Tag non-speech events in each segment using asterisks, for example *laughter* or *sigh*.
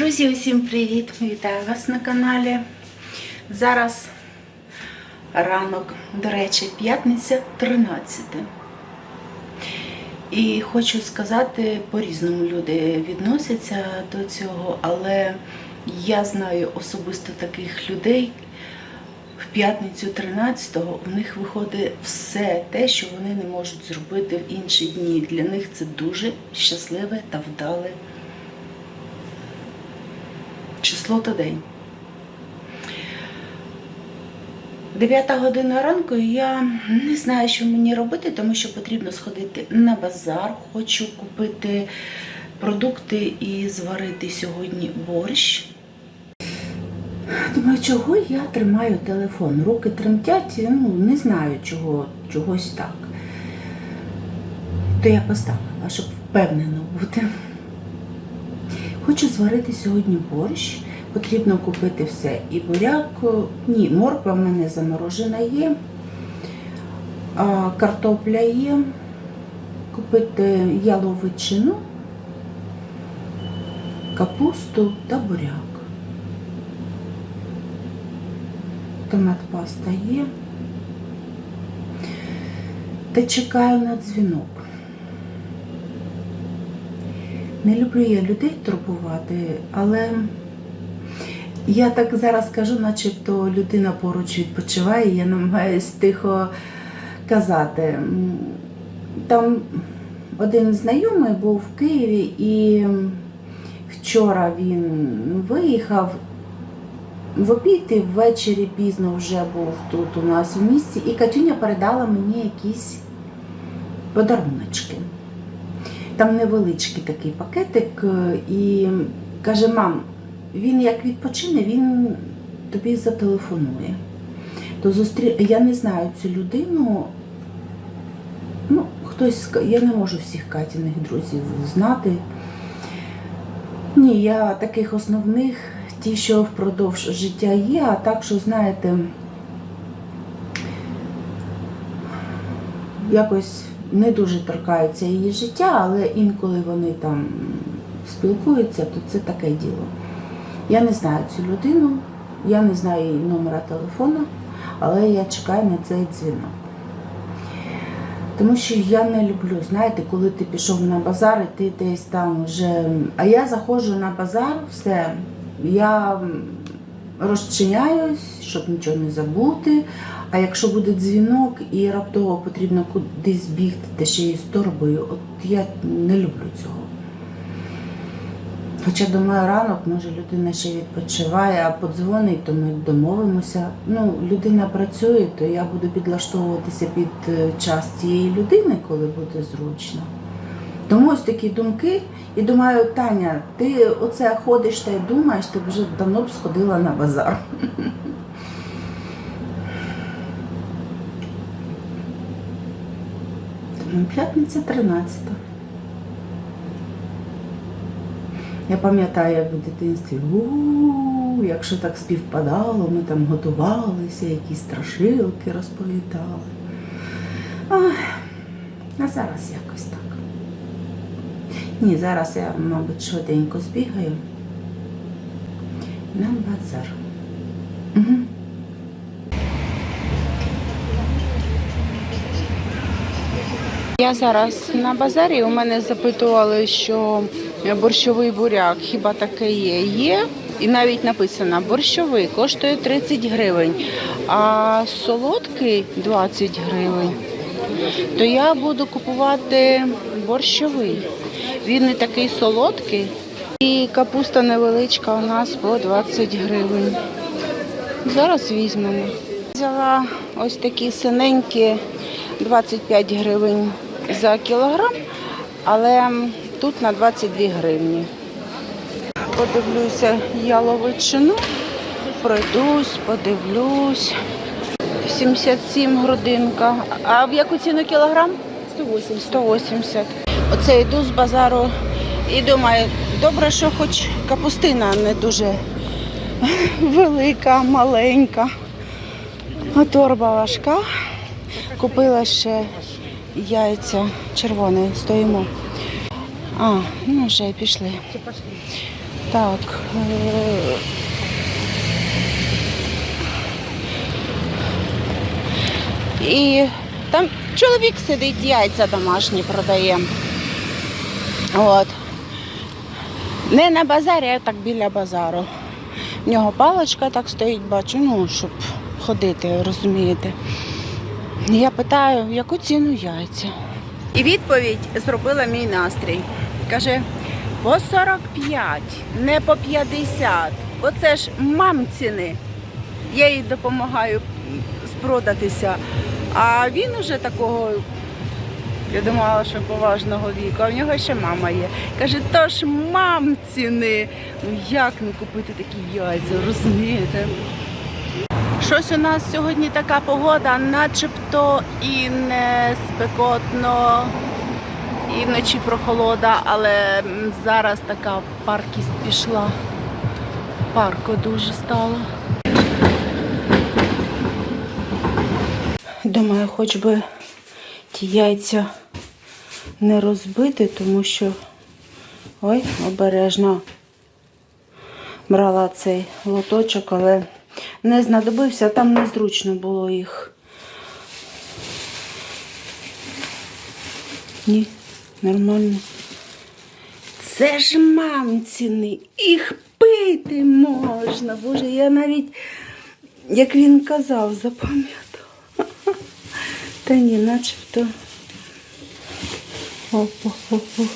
Друзі, усім привіт! Вітаю вас на каналі. Зараз ранок, до речі, п'ятниця 13. І хочу сказати, по-різному люди відносяться до цього, але я знаю особисто таких людей. В п'ятницю 13-го у них виходить все те, що вони не можуть зробити в інші дні. Для них це дуже щасливе та вдале число та день. 9 година ранку і я не знаю, що мені робити, тому що потрібно сходити на базар. Хочу купити продукти і зварити сьогодні борщ. Думаю, чого я тримаю телефон? Руки тремтять, ну не знаю чого, чогось так. То я поставила, щоб впевнено бути. Хочу зварити сьогодні борщ. Потрібно купити все. І буряк, ні, морква в мене заморожена є, картопля є, купити яловичину, капусту та буряк. Томат паста є. Та чекаю на дзвінок. Не люблю я людей турбувати, але я так зараз кажу, начебто людина поруч відпочиває, я намагаюсь тихо казати. Там один знайомий був в Києві і вчора він виїхав в обід і ввечері пізно вже був тут у нас в місті, і Катюня передала мені якісь подаруночки. Там невеличкий такий пакетик, е, і каже: мам, він як відпочине, він тобі зателефонує. То зустрі... Я не знаю цю людину. Ну, хтось, я не можу всіх Катіних друзів знати. Ні, я таких основних, ті, що впродовж життя є, а так, що, знаєте, якось не дуже торкаються її життя, але інколи вони там спілкуються, то це таке діло. Я не знаю цю людину, я не знаю її номера телефону, але я чекаю на цей дзвінок. Тому що я не люблю, знаєте, коли ти пішов на базар, і ти десь там вже. А я заходжу на базар, все, я розчиняюсь, щоб нічого не забути. А якщо буде дзвінок і раптово потрібно кудись бігти, та ще й з торбою, от я не люблю цього. Хоча думаю, ранок, може людина ще відпочиває, а подзвонить, то ми домовимося. Ну, людина працює, то я буду підлаштовуватися під е, час цієї людини, коли буде зручно. Тому ось такі думки. І думаю, Таня, ти оце ходиш та й думаєш, ти вже давно б сходила на базар. *laughs* Тому П'ятниця 13. Я пам'ятаю, як в дитинстві, у якщо так співпадало, ми там готувалися, якісь страшилки розповідали. Ой, а зараз якось так. Ні, зараз я, мабуть, швиденько збігаю на базар. Угу. Я зараз на базарі. У мене запитували, що борщовий буряк хіба таке є? Є. І навіть написано борщовий коштує 30 гривень, а солодкий 20 гривень. То я буду купувати борщовий. Він не такий солодкий. І капуста невеличка у нас по 20 гривень. Зараз візьмемо. Взяла ось такі синенькі 25 гривень за кілограм, але тут на 22 гривні. Подивлюся яловичину, пройдусь, подивлюсь. 77 грудинка. А в яку ціну кілограм? 180. 180. Оце йду з базару і думаю, добре, що хоч капустина не дуже велика, маленька. А торба важка. Купила ще яйця червоні, стоїмо. А, ну вже й пішли. Так. е, І там чоловік сидить, яйця домашні продає. От. Не на базарі, а так біля базару. В нього паличка так стоїть, бачу, ну, щоб ходити, розумієте. Я питаю, яку ціну яйця? І відповідь зробила мій настрій. Каже, по 45, не по 50. Оце ж мамціни. Я їй допомагаю спродатися. А він уже такого, я думала, що поважного віку, а в нього ще мама є. Каже, то ж мамціни. Ну як не купити такі яйця, розумієте? Щось у нас сьогодні така погода, начебто і не спекотно, і вночі прохолода, але зараз така паркість пішла. Парко дуже стало. Думаю, хоч би ті яйця не розбити, тому що ой, обережно брала цей лоточок, але не знадобився, там незручно було їх. Ні, нормально. Це ж мамціни, їх пити можна. Боже, я навіть, як він казав, запам'ятала. *laughs* Та ні, начебто. О-о-о-о.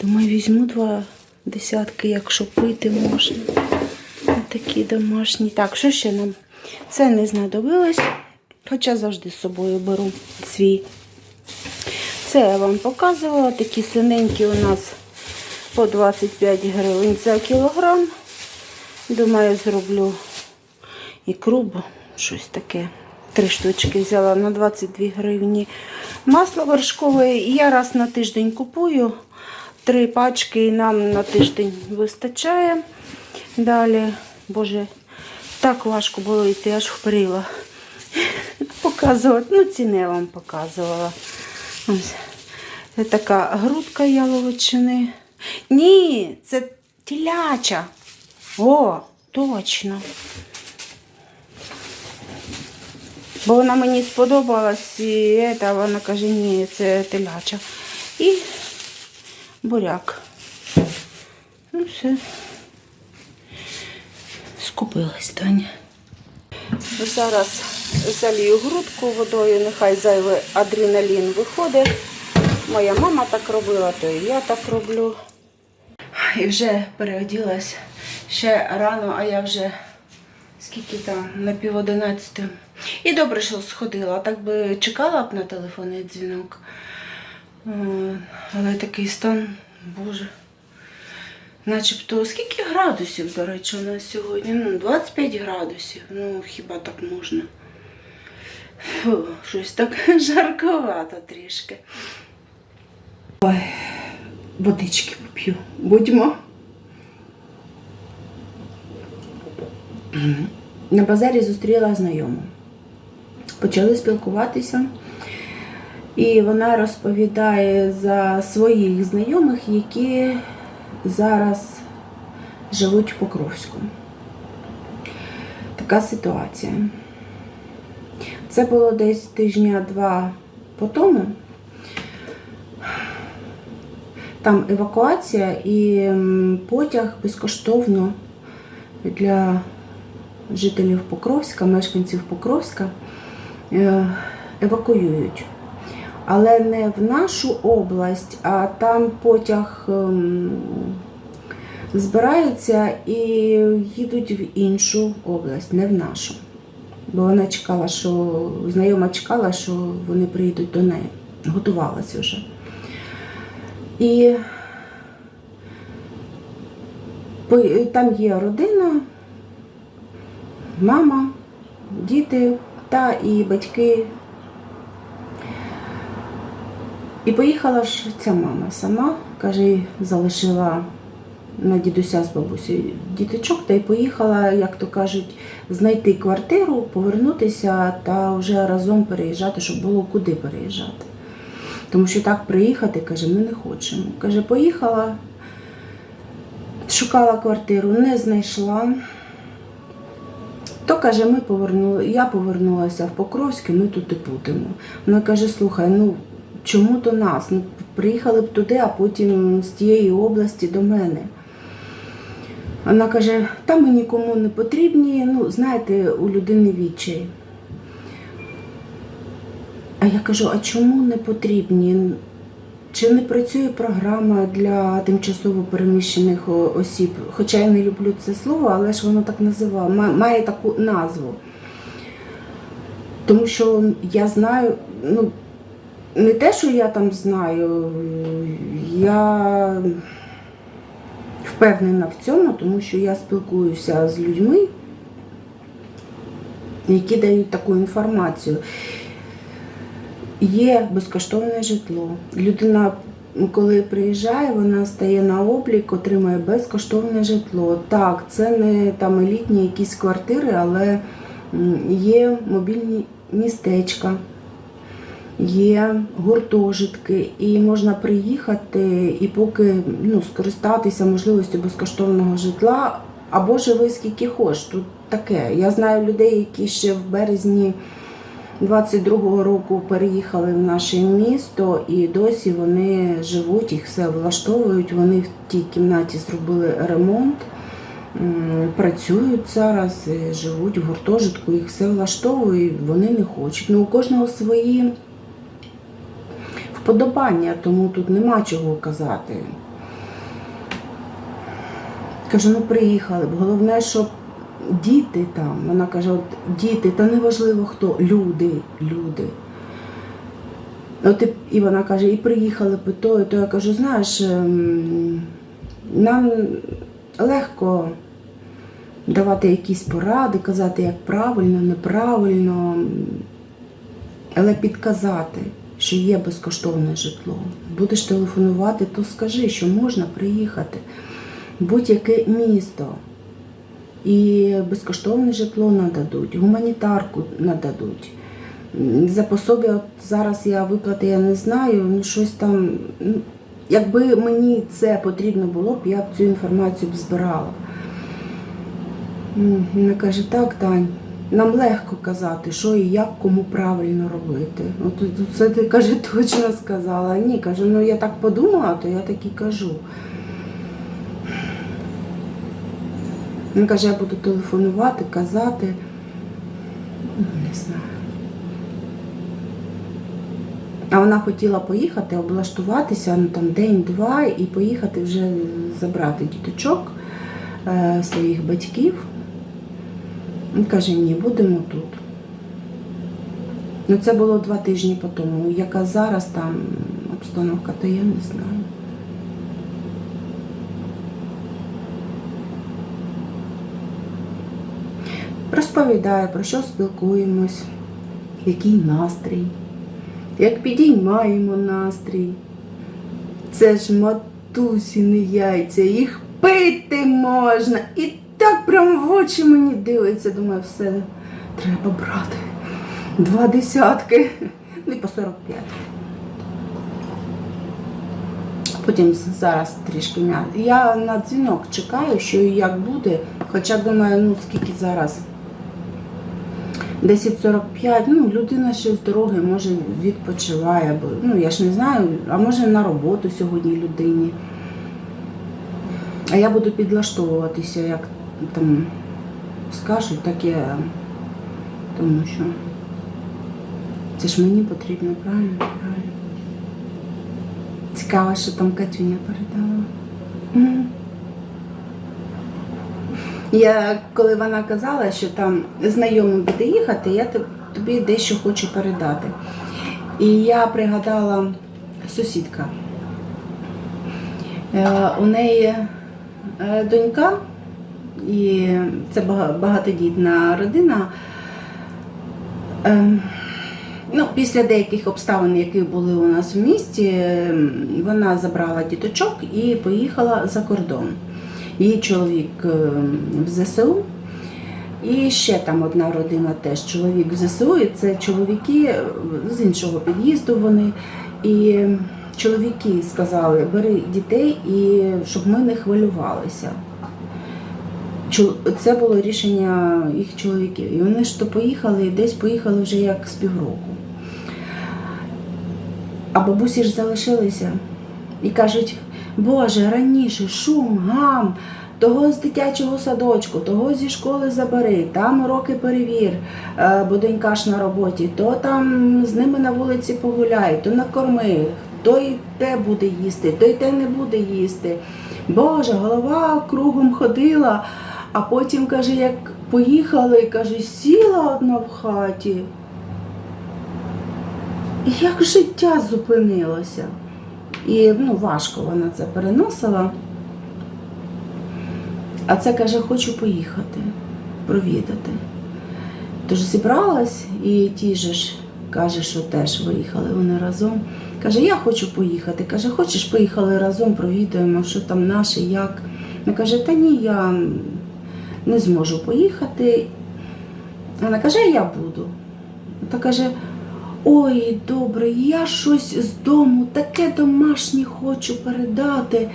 Думаю, візьму два десятки, якщо пити можна. Такі домашні. Так, що ще нам? Це не знадобилось, хоча завжди з собою беру свій. Це я вам показувала. Такі синенькі у нас по 25 гривень за кілограм. Думаю, зроблю ікру, бо щось таке. Три штучки взяла на 22 гривні. Масло вершкове я раз на тиждень купую. Три пачки і нам на тиждень вистачає. Далі, боже, так важко було йти, аж впріла. Показувати. Ну, ціни я вам показувала. Це така грудка яловичини. Ні, це тіляча. О, точно. Бо вона мені сподобалась, і це, вона каже, ні, це теляча. І буряк. Ну, все. Скупилась Таня. Зараз залію грудку водою, нехай зайвий адреналін виходить. Моя мама так робила, то і я так роблю. І вже переоділась ще рано, а я вже скільки там, на пів одинадцяти. І добре, що сходила, так би чекала б на телефонний дзвінок. Але такий стан, боже. Начебто, скільки градусів, до речі, у нас сьогодні? Ну, 25 градусів. Ну, хіба так можна? Фу, щось так *laughs* жарковато трішки. Ой, водички поп'ю. Будьмо. На базарі зустріла знайому. Почали спілкуватися. І вона розповідає за своїх знайомих, які зараз живуть в Покровську. Така ситуація. Це було десь тижня-два по тому. Там евакуація і потяг безкоштовно для жителів Покровська, мешканців Покровська е, евакуюють. Але не в нашу область, а там потяг ем, збираються і їдуть в іншу область, не в нашу. Бо вона чекала, що знайома чекала, що вони приїдуть до неї. Готувалася вже. І там є родина, мама, діти та і батьки. І поїхала ж ця мама сама, каже, залишила на дідуся з бабусею діточок, та й поїхала, як то кажуть, знайти квартиру, повернутися та вже разом переїжджати, щоб було куди переїжджати. Тому що так приїхати, каже, ми не хочемо. Каже, поїхала, Шукала квартиру, не знайшла. То каже, ми повернули, я повернулася в Покровське, ми тут і будемо. Вона каже: слухай, ну чому до нас? Ну, приїхали б туди, а потім з тієї області до мене. Вона каже, та ми нікому не потрібні, ну, знаєте, у людини відчай. А я кажу, а чому не потрібні? Чи не працює програма для тимчасово переміщених осіб? Хоча я не люблю це слово, але ж воно так називає, має таку назву. Тому що я знаю, ну, не те, що я там знаю, я впевнена в цьому, тому що я спілкуюся з людьми, які дають таку інформацію. Є безкоштовне житло. Людина, коли приїжджає, вона стає на облік, отримує безкоштовне житло. Так, це не там елітні якісь квартири, але є мобільні містечка, є гуртожитки, і можна приїхати і поки ну, скористатися можливістю безкоштовного житла, або живи скільки хочеш. Тут таке. Я знаю людей, які ще в березні. 22-го року переїхали в наше місто і досі вони живуть, їх все влаштовують. Вони в тій кімнаті зробили ремонт, працюють зараз, живуть в гуртожитку, їх все влаштовує, вони не хочуть. Ну, у кожного свої вподобання, тому тут нема чого казати. Кажу, ну приїхали. Головне, щоб діти там. Вона каже, от діти, та неважливо хто, люди, люди. От і, і вона каже, і приїхали і то, і то. Я кажу, знаєш, ем, нам легко давати якісь поради, казати, як правильно, неправильно, але підказати, що є безкоштовне житло. Будеш телефонувати, то скажи, що можна приїхати. в Будь-яке місто. І безкоштовне житло нададуть, гуманітарку нададуть. За пособі, от зараз я виплати я не знаю, ну щось там. ну, Якби мені це потрібно було б, я б цю інформацію б збирала. Вона каже, так, Тань, нам легко казати, що і як кому правильно робити. От це ти каже, *laughs* точно сказала. Ні, каже, ну я так подумала, то я так і кажу. Він каже, я буду телефонувати, казати. Не знаю. А вона хотіла поїхати, облаштуватися ну, там день-два і поїхати вже забрати діточок е, своїх батьків. Він каже, ні, будемо тут. Ну, це було два тижні по тому. Яка зараз там обстановка, то я не знаю. Розповідає, про що спілкуємось, який настрій, як підіймаємо настрій. Це ж матусіни яйця, їх пити можна. І так прям в очі мені дивиться. Думаю, все, треба брати. Два десятки, ну і по 45. Потім зараз трішки м'ясо. Я на дзвінок чекаю, що і як буде. Хоча думаю, ну скільки зараз. 10.45, ну людина ще з дороги, може відпочиває, бо ну я ж не знаю, а може на роботу сьогодні людині. А я буду підлаштовуватися, як там скажуть, так я. Тому що це ж мені потрібно, правильно? Правильно. Цікаво, що там Катюня передала. Я, коли вона казала, що там знайомим буде їхати, я тобі дещо хочу передати. І я пригадала сусідка. Е, У неї е, донька, і це багатодітна родина. Ем, Ну, після деяких обставин, які були у нас в місті, ем, вона забрала діточок і поїхала за кордон. Її чоловік ем, в ЗСУ. І ще там одна родина теж чоловік в ЗСУ, і це чоловіки з іншого під'їзду вони. І чоловіки сказали, бери дітей, і щоб ми не хвилювалися. Це було рішення їх чоловіків. І вони ж то поїхали, і десь поїхали вже як з півроку. А бабусі ж залишилися і кажуть, Боже, раніше шум, гам, того з дитячого садочку, того зі школи забери, там уроки перевір, е, бо донька ж на роботі, то там з ними на вулиці погуляй, то накорми, той те буде їсти, той те не буде їсти. Боже, голова кругом ходила, а потім, каже, як поїхали, каже, сіла одна в хаті. І як життя зупинилося. І ну, важко вона це переносила. А це каже, хочу поїхати, провідати. Тож зібралась, і ті ж каже, що теж виїхали вони разом. Каже, я хочу поїхати. Каже, хочеш, поїхали разом, провідаємо, що там наше, як. Вона каже, та ні, я не зможу поїхати. Вона каже, я буду. Та каже, ой, добре, я щось з дому таке домашнє хочу передати.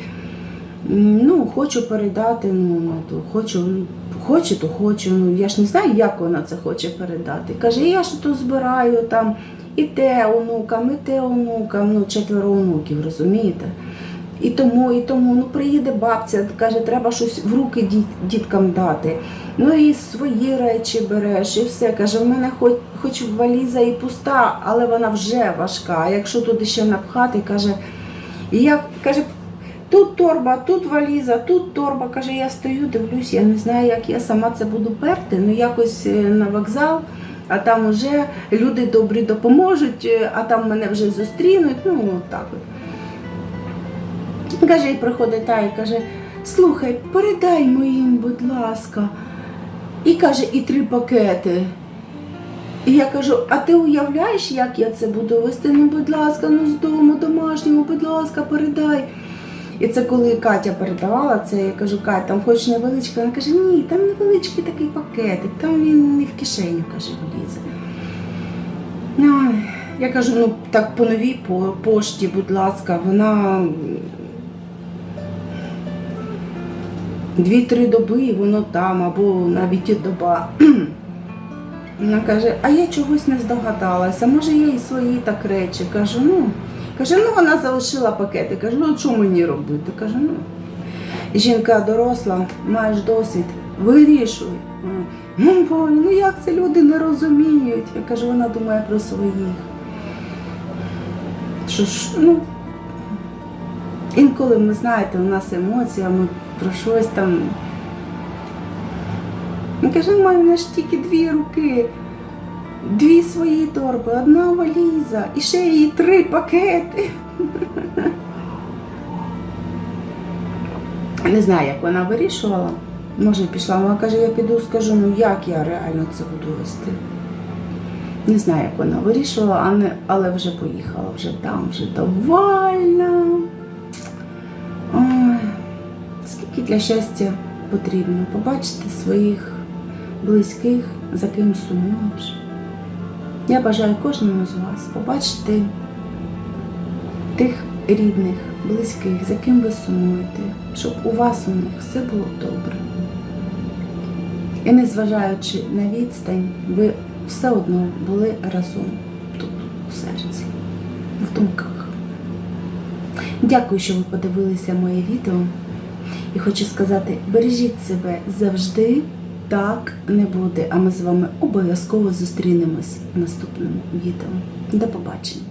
Ну, хочу передати, ну, ну то хочу, ну, хочу, то хочу. Ну, я ж не знаю, як вона це хоче передати. Каже, я ж то збираю там і те онукам, і те онукам, ну, четверо онуків, розумієте? І тому, і тому, ну приїде бабця, каже, треба щось в руки діт- діткам дати. Ну і свої речі береш, і все. Каже, в мене хоч, хоч валіза і пуста, але вона вже важка. А якщо туди ще напхати, каже, і я каже, тут торба, тут валіза, тут торба. Каже, я стою, дивлюсь, я не знаю, як я сама це буду перти. Ну якось е, на вокзал, а там вже люди добрі допоможуть, е, а там мене вже зустрінуть. Ну, так от. Каже, приходить та і каже, слухай, передай моїм, будь ласка. І каже, і три пакети. І я кажу, а ти уявляєш, як я це буду вести? Ну, будь ласка, ну з дому домашнього, будь ласка, передай. І це коли Катя передавала це, я кажу, Катя, там хоч невеличка. Вона каже, ні, там невеличкий такий пакетик, там він не в кишеню, каже, влізе. Ай, Я кажу, ну так по новій пошті, будь ласка, вона дві-три доби і воно там, або навіть і доба. Вона каже, а я чогось не здогадалася, може я і свої так речі. Кажу, ну, каже, ну вона залишила пакети. Кажу, ну що мені робити? Каже, ну. Жінка доросла, маєш досвід, вирішуй. Ну, ну як це люди не розуміють? Я кажу, вона думає про своїх. Що ж, ну, інколи ми знаєте, у нас емоція, ми про щось там. Він каже, «Ну, маю в нас тільки дві руки, дві свої торби, одна валіза і ще її три пакети. Не знаю, як вона вирішувала. Може, пішла. Вона каже, я піду скажу, ну як я реально це буду вести. Не знаю, як вона вирішувала, але вже поїхала, вже там, вже довольна. Скільки для щастя потрібно побачити своїх близьких, за ким сумуєш. Я бажаю кожному з вас побачити тих рідних, близьких, за ким ви сумуєте, щоб у вас у них все було добре. І незважаючи на відстань, ви все одно були разом тут, у серці, в думках. Дякую, що ви подивилися моє відео. І хочу сказати, бережіть себе завжди, так не буде. А ми з вами обов'язково зустрінемось в наступному відео. До побачення!